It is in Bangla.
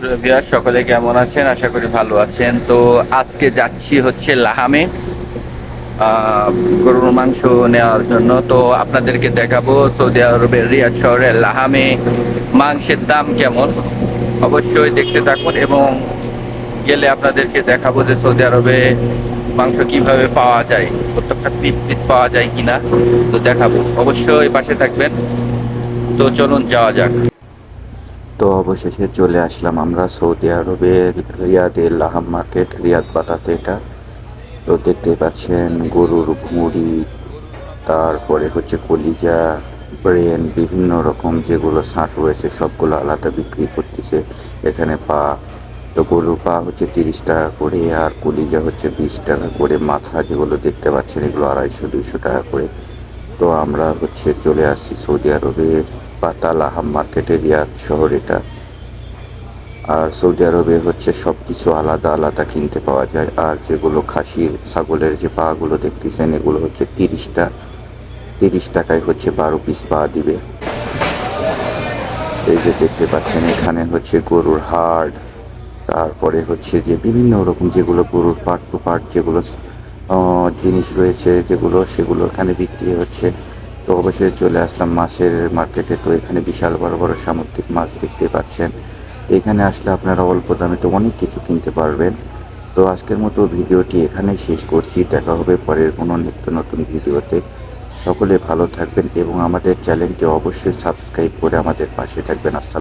ভিউয়ার সকলে কেমন আছেন? আশা করি ভালো আছেন। তো আজকে যাচ্ছি হচ্ছে লাহামে গরুর মাংস নেওয়ার জন্য। তো আপনাদেরকে দেখাবো সৌদি আরবের রিয়াদ শহরের লাহামে মাংসের দাম কেমন। অবশ্যই দেখতে থাকুন এবং গেলে আপনাদেরকে দেখাবো যে সৌদি আরবে মাংস কীভাবে পাওয়া যায় প্রত্যেকটা পিস পিস পাওয়া যায় কিনা। তো দেখাবো। অবশ্যই পাশে থাকবেন। তো চলুন যাওয়া যাক। তো অবশেষে চলে আসলাম আমরা সৌদি আরবের রিয়াদের লাহাম মার্কেট, রিয়াদ বাতাতে এটা। তো দেখতে পাচ্ছেন গরুর মুড়ি, তারপরে হচ্ছে কলিজা, ব্রেন, বিভিন্ন রকম যেগুলো শাঁট রয়েছে, সবগুলো আলাদা বিক্রি করতেছে এখানে পা। তো গরুর পা হচ্ছে তিরিশ টাকা করে আর কলিজা হচ্ছে বিশ টাকা করে। মাথা যেগুলো দেখতে পাচ্ছেন এগুলো আড়াইশো, দুইশো টাকা করে। তো আমরা হচ্ছে চলে আসছি সৌদি আরবের পাতা লাহাম মার্কেটে রিয়াদ শহর এটা। আর সৌদি আরবে হচ্ছে সব কিছু আলাদা আলাদা কিনতে পাওয়া যায়। আর যেগুলো খাসির ছাগলের যে পাগুলো দেখতেছেন, এগুলো হচ্ছে তিরিশটা। তিরিশ টাকায় হচ্ছে বারো পিস পা দিবে। এই যে দেখতে পাচ্ছেন, এখানে হচ্ছে গরুর হাড়। তারপরে হচ্ছে যে বিভিন্ন রকম যেগুলো গরুর পার্ট টু পার্ট যেগুলো জিনিস রয়েছে যেগুলো, সেগুলো এখানে বিক্রি হচ্ছে। তো অবশেষে চলে আসলাম মাছের মার্কেটে তো এখানে বিশাল বড় বড় সামুদ্রিক মাছ দেখতে পাচ্ছেন। এখানে আসলে আপনারা অল্প দামে তো অনেক কিছু কিনতে পারবেন। তো আজকের মতো ভিডিওটি এখানে শেষ করছি। দেখা হবে পরের কোনো নিত্য নতুন ভিডিওতে। সকলে ভালো থাকবেন এবং আমাদের চ্যানেলটি অবশ্যই সাবস্ক্রাইব করে আমাদের পাশে থাকবেন। আসসালাম